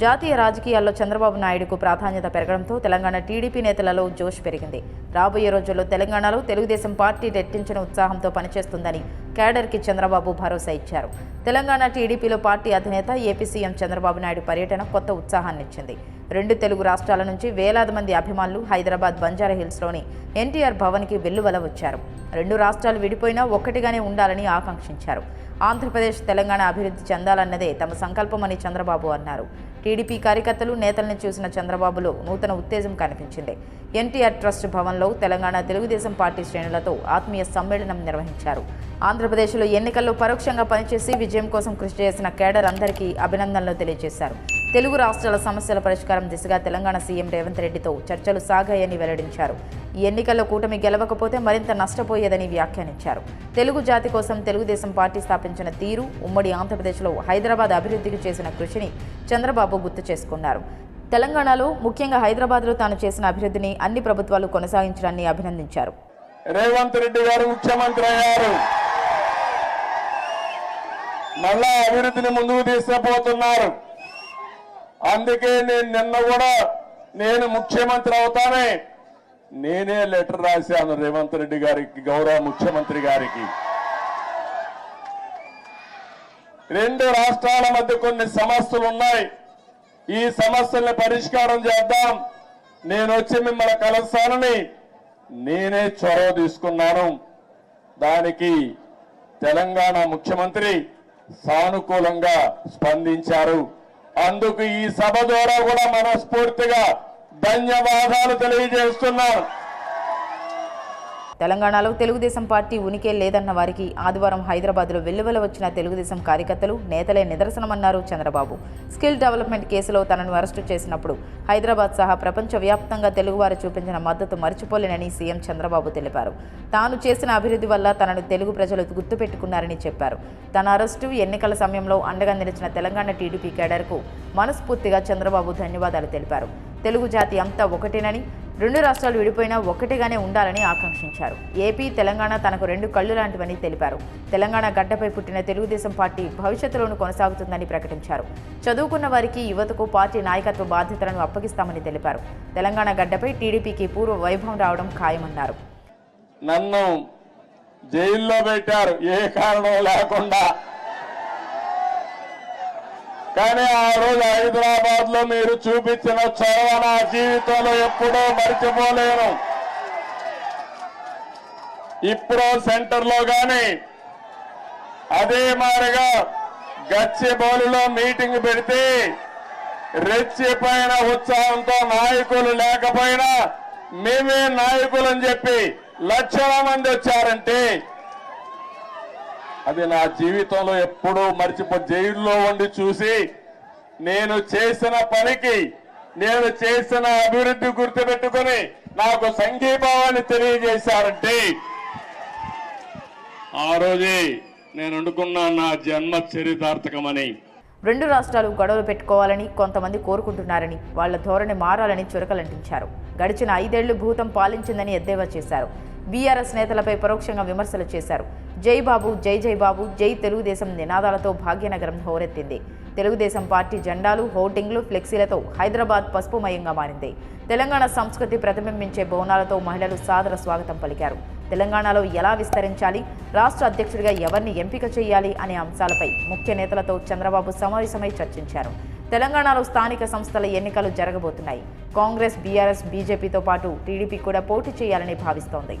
జాతీయ రాజకీయాల్లో చంద్రబాబు నాయుడుకు ప్రాధాన్యత పెరగడంతో తెలంగాణ టీడీపీ నేతలలో జోష్ పెరిగింది. రాబోయే రోజుల్లో తెలంగాణలో తెలుగుదేశం పార్టీ రెట్టించిన ఉత్సాహంతో పనిచేస్తుందని కేడర్కి చంద్రబాబు భరోసా ఇచ్చారు. తెలంగాణ టీడీపీలో పార్టీ అధినేత ఏపీ సీఎం చంద్రబాబు నాయుడు పర్యటన కొత్త ఉత్సాహాన్నిచ్చింది రెండు తెలుగు రాష్ట్రాల నుంచి వేలాది మంది అభిమానులు హైదరాబాద్ బంజారాహిల్స్లోని ఎన్టీఆర్ భవన్కి వెల్లువల వచ్చారు. రెండు రాష్ట్రాలు విడిపోయినా ఒక్కటిగానే ఉండాలని ఆకాంక్షించారు. ఆంధ్రప్రదేశ్ తెలంగాణ అభివృద్ధి చెందాలన్నదే తమ సంకల్పమని చంద్రబాబు అన్నారు. టీడీపీ కార్యకర్తలు నేతల్ని చూసిన చంద్రబాబులో నూతన ఉత్తేజం కనిపించింది. ఎన్టీఆర్ ట్రస్ట్ భవన్లో తెలంగాణ తెలుగుదేశం పార్టీ శ్రేణులతో ఆత్మీయ సమ్మేళనం నిర్వహించారు. ఆంధ్రప్రదేశ్లో ఎన్నికల్లో పరోక్షంగా పనిచేసి విజయం కోసం కృషి చేసిన కేడర్ అందరికీ అభినందనలు తెలియజేశారు. తెలుగు రాష్ట్రాల సమస్యల పరిష్కారం దిశగా తెలంగాణ సీఎం రేవంత్ రెడ్డితో చర్చలు సాగాయని వెల్లడించారు. ఈ ఎన్నికల్లో కూటమి గెలవకపోతే మరింత నష్టపోయేదని వ్యాఖ్యానించారు. తెలుగు జాతి కోసం తెలుగుదేశం పార్టీ స్థాపించిన తీరు ఉమ్మడి ఆంధ్రప్రదేశ్లో హైదరాబాద్ అభివృద్ధికి చేసిన కృషిని చంద్రబాబు గుర్తు చేసుకున్నారు. తెలంగాణలో ముఖ్యంగా హైదరాబాద్లో తాను చేసిన అభివృద్ధిని అన్ని ప్రభుత్వాలు కొనసాగించడాన్ని అభినందించారు. రేవంత్ రెడ్డి గారు ముఖ్యమంత్రి అయ్యారు. మళ్ళా అభివృద్ధిని ముందుకు తీసుకుపోతున్నారు. అందుకే నేను నిన్న కూడా నేను ముఖ్యమంత్రి అవుతానే. నేనే లెటర్ రాశాను రేవంత్ రెడ్డి గారికి గౌరవ ముఖ్యమంత్రి గారికి. రెండు రాష్ట్రాల మధ్య కొన్ని సమస్యలు ఉన్నాయి. ఈ సమస్యల్ని పరిష్కారం చేద్దాం. నేను వచ్చి మిమ్మల్ని కలుస్తానని నేనే చొరవ తీసుకున్నాను. దానికి తెలంగాణ ముఖ్యమంత్రి సానుకూలంగా స్పందించారు. అందుకు ఈ సభ ద్వారా కూడా మనస్ఫూర్తిగా ధన్యవాదాలు తెలియజేస్తున్నాం. తెలంగాణలో తెలుగుదేశం పార్టీ ఉనికే లేదన్న వారికి ఆదివారం హైదరాబాద్లో వెల్లువల వచ్చిన తెలుగుదేశం కార్యకర్తలు నేతలే నిదర్శనమన్నారు చంద్రబాబు. స్కిల్ డెవలప్మెంట్ కేసులో తనను అరెస్టు చేసినప్పుడు హైదరాబాద్ సహా ప్రపంచవ్యాప్తంగా తెలుగువారు చూపించిన మద్దతు మర్చిపోలేనని సీఎం చంద్రబాబు తెలిపారు. తాను చేసిన అభివృద్ధి వల్ల తనను తెలుగు ప్రజలు గుర్తుపెట్టుకున్నారని చెప్పారు. తన అరెస్టు ఎన్నికల సమయంలో అండగా నిలిచిన తెలంగాణ టీడీపీ కేడర్కు మనస్ఫూర్తిగా చంద్రబాబు ధన్యవాదాలు తెలిపారు. తెలుగు జాతి అంతా ఒకటేనని రెండు రాష్ట్రాలు విడిపోయినా ఒక్కటిగానే ఉండాలని ఆకాంక్షించారు. ఏపీ తెలంగాణ తనకు రెండు కళ్ళు లాంటివని తెలిపారు. తెలంగాణ గడ్డపై పుట్టిన తెలుగుదేశం పార్టీ భవిష్యత్తులోనూ కొనసాగుతుందని ప్రకటించారు. చదువుకున్న వారికి యువతకు పార్టీ నాయకత్వ బాధ్యతలను అప్పగిస్తామని తెలిపారు. తెలంగాణ గడ్డపై టీడీపీకి పూర్వ వైభవం రావడం ఖాయమన్నారు. నన్ను జైల్లో పెట్టారు. ఏ కారణం లేకుండా కానీ ఆ రోజు హైదరాబాద్లో మీరు చూపించిన చొరవ నా జీవితంలో ఎప్పుడూ మర్చిపోలేను. ఇప్పుడు సెంటర్లో కానీ అదే మారిగా గచ్చిబౌలిలో మీటింగ్ పెడితే రెచ్చిపోయిన ఉత్సాహంతో నాయకులు లేకపోయినా మేమే నాయకులని చెప్పి లక్షల మంది వచ్చారంటే అది నా జీవితంలో ఎప్పుడూ మర్చిపో జైల్లో ఉండి చూసి నేను చేసిన పనికి నేను చేసిన అభివృద్ధి గుర్తుపెట్టుకుని నాకు సంఘీభావాన్ని తెలియజేశారంటే ఆ రోజే నేను అనుకున్నా నా జన్మ చరితార్థకమని. రెండు రాష్ట్రాలు గొడవలు పెట్టుకోవాలని కొంతమంది కోరుకుంటున్నారని వాళ్ళ ధోరణి మారాలని చురకలంటించారు. గడిచిన ఐదేళ్ళు భూతం పాలించిందని ఎద్దేవా చేశారు. బీఆర్ఎస్ నేతలపై పరోక్షంగా విమర్శలు చేశారు. జై బాబు జై జై బాబు జై తెలుగుదేశం నినాదాలతో భాగ్యనగరం హోరెత్తింది. తెలుగుదేశం పార్టీ జెండాలు హోర్డింగ్లు ఫ్లెక్సీలతో హైదరాబాద్ పసుపుమయంగా మారింది. తెలంగాణ సంస్కృతి ప్రతిబింబించే బోనాలతో మహిళలు సాదర స్వాగతం పలికారు. తెలంగాణలో ఎలా విస్తరించాలి రాష్ట్ర అధ్యక్షుడిగా ఎవరిని ఎంపిక చేయాలి అనే అంశాలపై ముఖ్య నేతలతో చంద్రబాబు సమావేశమై చర్చించారు. తెలంగాణలో స్థానిక సంస్థల ఎన్నికలు జరగబోతున్నాయి. కాంగ్రెస్ బీఆర్ఎస్ బీజేపీతో పాటు టీడీపీ కూడా పోటీ చేయాలని భావిస్తోంది.